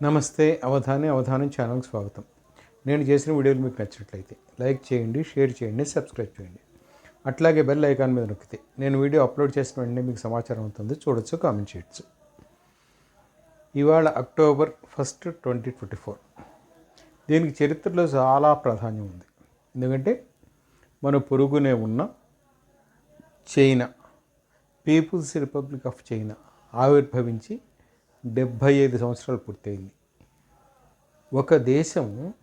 నమస్తే అవధాని అవధానం ఛానల్కి స్వాగతం. నేను చేసిన వీడియోలు మీకు నచ్చినట్లయితే లైక్ చేయండి షేర్ చేయండి సబ్స్క్రైబ్ చేయండి. అట్లాగే బెల్ ఐకాన్ మీద నొక్కితే నేను వీడియో అప్లోడ్ చేసిన వెంటనే మీకు సమాచారం అవుతుంది చూడొచ్చు కామెంట్ చేయొచ్చు. ఇవాళ October first twenty twenty four. దీనికి చరిత్రలో చాలా ప్రాధాన్యం ఉంది. ఎందుకంటే మన పొరుగునే ఉన్న China people's republic of China ఆవిర్భవించి డెబ్భై ఐదు సంవత్సరాలు పూర్తయింది. ఒక దేశం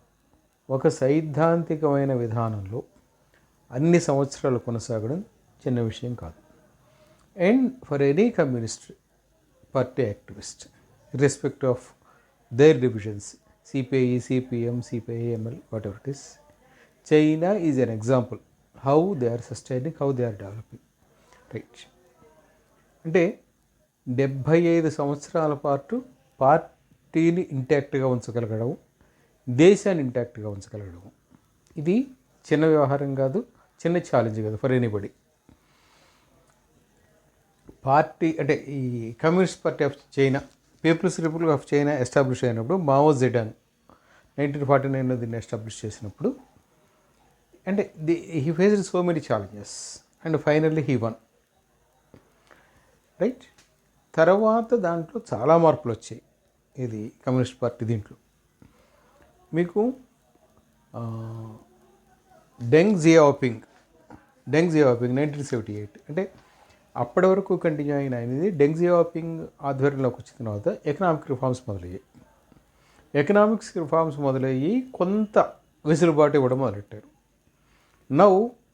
ఒక సైద్ధాంతికమైన విధానంలో అన్ని సంవత్సరాలు కొనసాగడం చిన్న విషయం కాదు. And for any communist party activist respect of their divisions CPI CPM CPIML whatever it is China is an example how they are sustaining how they are developing right అంటే డెబ్భై ఐదు సంవత్సరాల పాటు పార్టీని ఇంటాక్ట్గా ఉంచగలగడం దేశాన్ని ఇంటాక్ట్గా ఉంచగలగడం ఇది చిన్న వ్యవహారం కాదు చిన్న ఛాలెంజ్ కాదు ఫర్ ఎనీబడి పార్టీ అంటే ఈ communist party of China people's republic of China establish అయినప్పుడు మావో జెడాంగ్ నైన్టీన్ ఫార్టీ నైన్లో దీన్ని ఎస్టాబ్లిష్ చేసినప్పుడు అంటే the he faced so many challenges and finally he won right తర్వాత దాంట్లో చాలా మార్పులు వచ్చాయి ఇది కమ్యూనిస్ట్ పార్టీ దీంట్లో. మీకు Deng Xiaoping Deng Xiaoping nineteen seventy eight అంటే అప్పటి వరకు కంటిన్యూ అయిన అనేది డెంగ్ జియాపింగ్ ఆధ్వర్యంలోకి వచ్చిన తర్వాత ఎకనామిక్ రిఫార్మ్స్ మొదలయ్యాయి. ఎకనామిక్స్ రిఫార్మ్స్ మొదలయ్యి కొంత వెసులుబాటు ఇవ్వడం మొదలెట్టారు. Now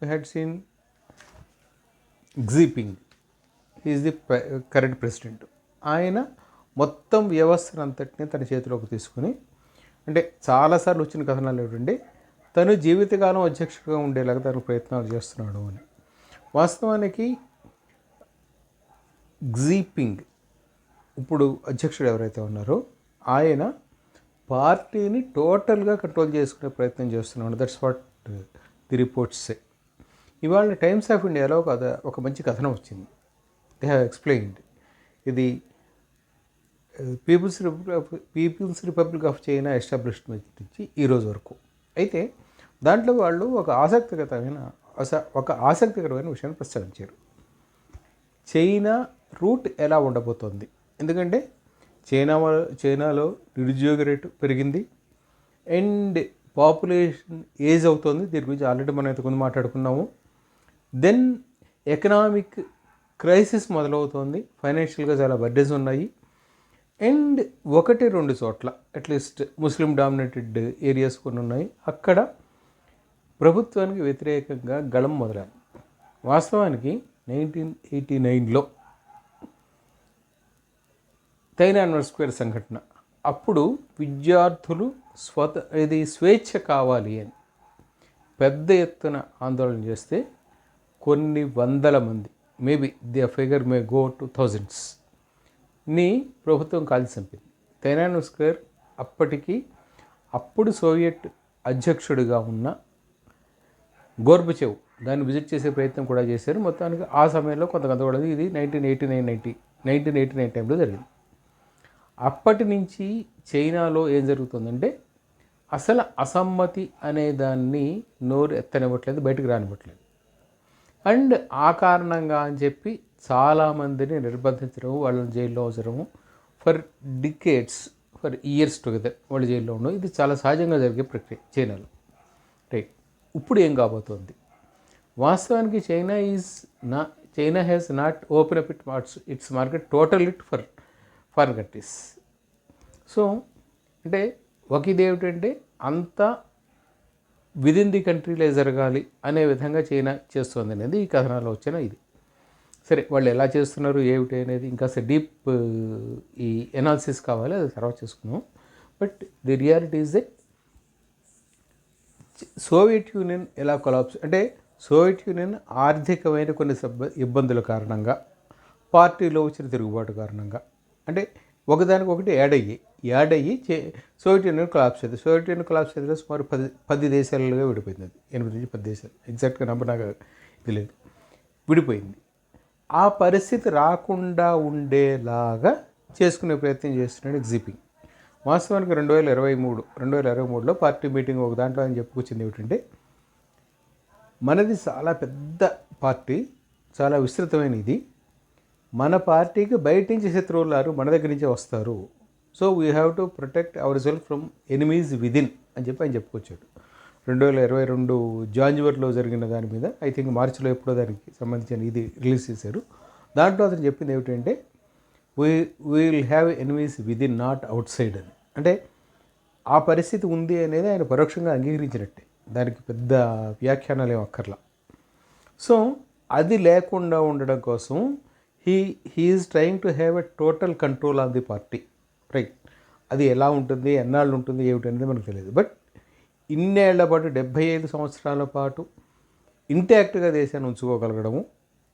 had seen Jinping is the current president. ఆయన మొత్తం వ్యవస్థను అంతటిని తన చేతిలోకి తీసుకుని అంటే చాలాసార్లు వచ్చిన కథనాలు ఏమిటండి తను జీవితకాలం అధ్యక్షుడిగా ఉండేలాగా తను ప్రయత్నాలు చేస్తున్నాడు అని. వాస్తవానికి గ్జీపింగ్ ఇప్పుడు అధ్యక్షుడు ఎవరైతే ఉన్నారో ఆయన పార్టీని టోటల్గా కంట్రోల్ చేసుకునే ప్రయత్నం చేస్తున్నాడు. దట్స్ వాట్ ది రిపోర్ట్స్ ఇవాళ టైమ్స్ ఆఫ్ ఇండియాలో ఒక ఒక మంచి కథనం వచ్చింది. దే హ్యావ్ ఎక్స్ప్లెయిన్డ్ ఇది people's republic people's republic of China establishment నుంచి ఈరోజు వరకు. అయితే దాంట్లో వాళ్ళు ఒక ఆసక్తికరమైన ఒక ఆసక్తికరమైన విషయాన్ని ప్రస్తావించారు. చైనా రూట్ ఎలా ఉండబోతోంది? ఎందుకంటే చైనా చైనాలో నిరుద్యోగ రేటు పెరిగింది. అండ్ పాపులేషన్ ఏజ్ అవుతుంది. దీని గురించి ఆల్రెడీ మనం ఇంతకుముందు మాట్లాడుకున్నాము. దెన్ ఎకనామిక్ క్రైసిస్ మొదలవుతోంది. ఫైనాన్షియల్గా చాలా బర్డెన్స్ ఉన్నాయి. అండ్ ఒకటి రెండు చోట్ల అట్లీస్ట్ ముస్లిం డామినేటెడ్ ఏరియాస్ కొన్ని ఉన్నాయి. అక్కడ ప్రభుత్వానికి వ్యతిరేకంగా గళం మొదలైంది వాస్తవానికి నైన్టీన్ ఎయిటీ నైన్లో తైనాన్వర్ స్క్వేర్ సంఘటన. అప్పుడు విద్యార్థులు స్వత ఇది స్వేచ్ఛ కావాలి అని పెద్ద ఎత్తున ఆందోళన చేస్తే కొన్ని వందల మంది maybe the figure may go to thousands. ని ప్రభుత్వం కాల్చి చంపింది. తైనాన్ స్క్వేర్ అప్పటికి అప్పుడు సోవియట్ అధ్యక్షుడిగా ఉన్న గోర్బచేవ్ దాన్ని విజిట్ చేసే ప్రయత్నం కూడా చేశారు. మొత్తానికి ఆ సమయంలో కొంత గందరగోళం ఇది nineteen eighty nine ninety nineteen eighty nine టైంలో జరిగింది. అప్పటి నుంచి చైనాలో ఏం జరుగుతుందంటే అసలు అసమ్మతి అనే దాన్ని నోరు ఎత్తనివ్వట్లేదు బయటకు రానివ్వట్లేదు. అండ్ ఆ కారణంగా అని చెప్పి చాలామందిని నిర్బంధించడం వాళ్ళని జైల్లో అవసరము for decades for years together వాళ్ళు జైల్లో ఉండడం. ఇది చాలా సహజంగా జరిగే ప్రక్రియ చైనాలో. రైట్. ఇప్పుడు ఏం కాబోతోంది? వాస్తవానికి చైనా ఈజ్ నా China has not open up it marts its market totally for foreign countries so అంటే ఒక ఇది ఏమిటంటే అంతా విదిన్ ది కంట్రీలే జరగాలి అనే విధంగా చైనా చేస్తుంది అనేది ఈ కథనాల్లో వచ్చిన ఇది. సరే వాళ్ళు ఎలా చేస్తున్నారు ఏమిటి అనేది ఇంకా డీప్ uh, ఈ ఎనాలిసిస్ కావాలి అది తర్వాత చేసుకున్నాం but the reality is that Soviet Union ఎలా కొలాప్స్ అంటే సోవియట్ యూనియన్ ఆర్థికమైన కొన్ని ఇబ్బందుల కారణంగా పార్టీలో వచ్చిన తిరుగుబాటు కారణంగా అంటే ఒకదానికి ఒకటి యాడ్ అయ్యి యాడ్ అయ్యి చే సోవియట్ యూనియన్ కొలాప్స్ అయింది సోవియట్ యూనియన్ కొలాప్స్ అయితే సుమారు పది పది దేశాలుగా విడిపోయింది అది. ఎనిమిది నుంచి పది దేశాలు. ఎగ్జాక్ట్గా నంబర్ నాకు ఇది లేదు. విడిపోయింది. ఆ పరిస్థితి రాకుండా ఉండేలాగా చేసుకునే ప్రయత్నం చేస్తున్నాడు ఎగ్జిపింగ్ వాస్తవానికి రెండు వేల ఇరవై మూడు రెండు వేల ఇరవై మూడులో పార్టీ మీటింగ్ ఒక దాంట్లో ఆయన చెప్పుకొచ్చింది ఏమిటంటే మనది చాలా పెద్ద పార్టీ చాలా విస్తృతమైన ఇది మన పార్టీకి బయట నుంచి శత్రువులారు మన దగ్గర నుంచే వస్తారు. So we have to protect our self from enemies within అని చెప్పి ఆయన చెప్పుకొచ్చాడు. రెండు వేల ఇరవై రెండు జాన్యువరిలో జరిగిన దాని మీద ఐ థింక్ మార్చిలో ఎప్పుడో దానికి సంబంధించిన ఇది రిలీజ్ చేశారు. దాంట్లో అతను చెప్పింది ఏమిటంటే we will have enemies within not outside అని. అంటే ఆ పరిస్థితి ఉంది అనేది ఆయన పరోక్షంగా అంగీకరించినట్టే. దానికి పెద్ద వ్యాఖ్యానాలు ఏం అక్కర్లా. సో అది లేకుండా ఉండడం కోసం he he's trying to have a total control on the party right అది ఎలా ఉంటుంది ఎన్నాళ్ళు ఉంటుంది ఏమిటి అనేది మనకు తెలియదు. బట్ ఇన్నేళ్ళ పాటు డెబ్భై ఐదు సంవత్సరాల పాటు ఇంటాక్ట్గా దేశాన్ని ఉంచుకోగలగడము.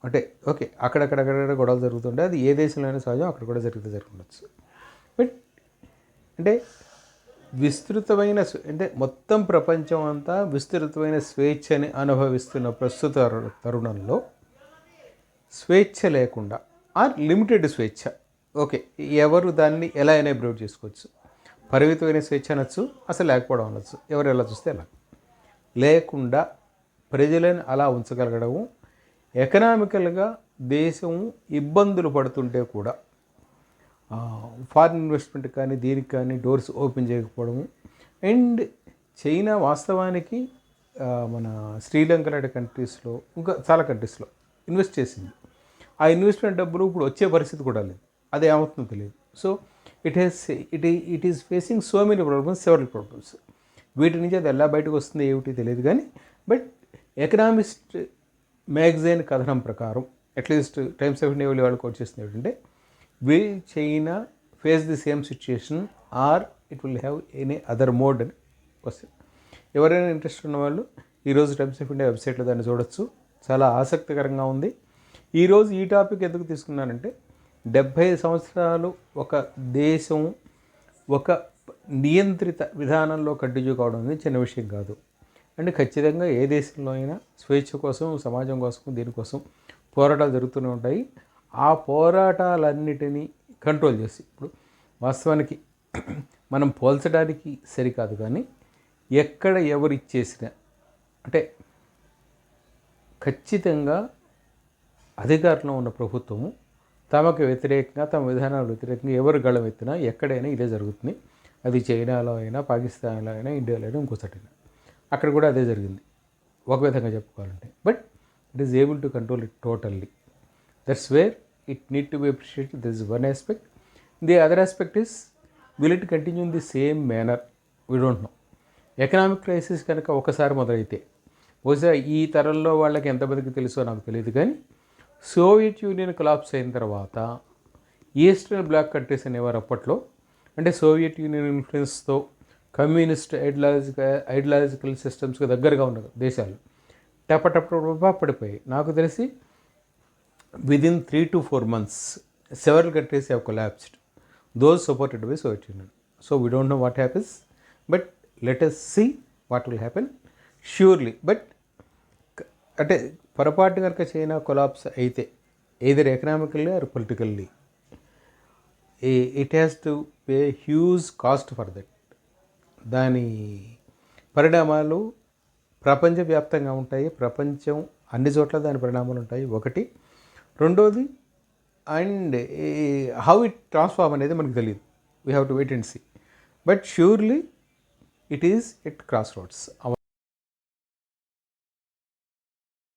అంటే ఓకే అక్కడక్కడక్కడ గొడవలు జరుగుతుంటే అది ఏ దేశంలో అయినా సహజం అక్కడ కూడా జరిగితే జరుగుండొచ్చు బట్ అంటే విస్తృతమైన అంటే మొత్తం ప్రపంచం అంతా విస్తృతమైన స్వేచ్ఛని అనుభవిస్తున్న ప్రస్తుత తరుణంలో స్వేచ్ఛ లేకుండా ఆర్ లిమిటెడ్ స్వేచ్ఛ. ఓకే ఎవరు దాన్ని ఎలా ఎనేబ్రేట్ చేసుకోవచ్చు? పరిమితమైన స్వేచ్ఛ అనొచ్చు అసలు లేకపోవడం అనొచ్చు. ఎవరు ఎలా చూస్తే ఎలా లేకుండా ప్రజలను అలా ఉంచగలగడము ఎకనామికల్గా దేశం ఇబ్బందులు పడుతుంటే కూడా ఫారిన్ ఇన్వెస్ట్మెంట్ కానీ దీనికి కానీ డోర్స్ ఓపెన్ చేయకపోవడము అండ్ చైనా వాస్తవానికి మన శ్రీలంక లాంటి కంట్రీస్లో ఇంకా చాలా కంట్రీస్లో ఇన్వెస్ట్ చేసింది. ఆ ఇన్వెస్ట్మెంట్ డబ్బులు ఇప్పుడు వచ్చే పరిస్థితి కూడా లేదు. అది ఏమవుతుందో తెలియదు. So it has it it is facing so many problems several problems వీటి నుంచి అది ఎలా బయటకు వస్తుంది ఏమిటి తెలియదు కానీ బట్ ఎకనామిస్ట్ మ్యాగజైన్ కథనం ప్రకారం at least Times of India వాళ్ళు కోట్ చేస్తుంది ఏంటంటే will China face the same situation or it will have any other mode అని వస్తుంది ఎవరైనా ఇంట్రెస్ట్ ఉన్న వాళ్ళు ఈరోజు టైమ్స్ ఆఫ్ ఇండియా వెబ్సైట్లో దాన్ని చూడొచ్చు. చాలా ఆసక్తికరంగా ఉంది. ఈరోజు ఈ టాపిక్ ఎందుకు తీసుకున్నానంటే డెబ్భై సంవత్సరాలు ఒక దేశం ఒక నియంత్రిత విధానంలో కంటిన్యూ కావడం అనేది చిన్న విషయం కాదు. అంటే ఖచ్చితంగా ఏ దేశంలో అయినా స్వేచ్ఛ కోసం సమాజం కోసం దీనికోసం పోరాటాలు జరుగుతూనే ఉంటాయి. ఆ పోరాటాలన్నిటినీ కంట్రోల్ చేసి ఇప్పుడు వాస్తవానికి మనం పోల్చడానికి సరికాదు కానీ ఎక్కడ ఎవరు ఇచ్చేసిన అంటే ఖచ్చితంగా అధికారంలో ఉన్న ప్రభుత్వము తమకు వ్యతిరేకంగా తమ విధానాలకు వ్యతిరేకంగా ఎవరు గళం ఎత్తినా ఎక్కడైనా ఇదే జరుగుతుంది. అది చైనాలో అయినా పాకిస్తాన్లో అయినా ఇండియాలో అయినా ఇంకోసటైనా అక్కడ కూడా అదే జరిగింది. ఒక విధంగా చెప్పుకోవాలంటే. But it is able to control it totally that's where it need to be appreciate this one aspect the other aspect is will it continue in the same manner we don't know economic crisis కనుక ఒకసారి మొదలైతే బహుశా ఈ తరంలో వాళ్ళకి ఎంతమందికి తెలుసో నాకు తెలియదు కానీ సోవియట్ యూనియన్ కొలాప్స్ అయిన తర్వాత ఈస్టర్న్ బ్లాక్ కంట్రీస్ అనేవారు అప్పట్లో. అంటే సోవియట్ యూనియన్ ఇన్ఫ్లుయెన్స్తో కమ్యూనిస్ట్ ఐడియాలజికల్ ఐడియాలజికల్ సిస్టమ్స్కి దగ్గరగా ఉన్న దేశాలు టపటప్పటప్పా పడిపోయి నాకు తెలిసి within three to four months several countries have collapsed those supported by Soviet Union so we don't know what happens but let us what will happen surely but అంటే పొరపాటు కనుక చైనా కొలాప్స్ అయితే either economically or politically? It has to pay huge cost for that దాని పరిణామాలు ప్రపంచవ్యాప్తంగా ఉంటాయి. ప్రపంచం అన్ని చోట్ల దాని పరిణామాలు ఉంటాయి. ఒకటి. రెండోది అండ్ హౌ ఇట్ ట్రాన్స్ఫార్మ్ అనేది మనకు తెలియదు we have to wait and see but surely it is it cross roads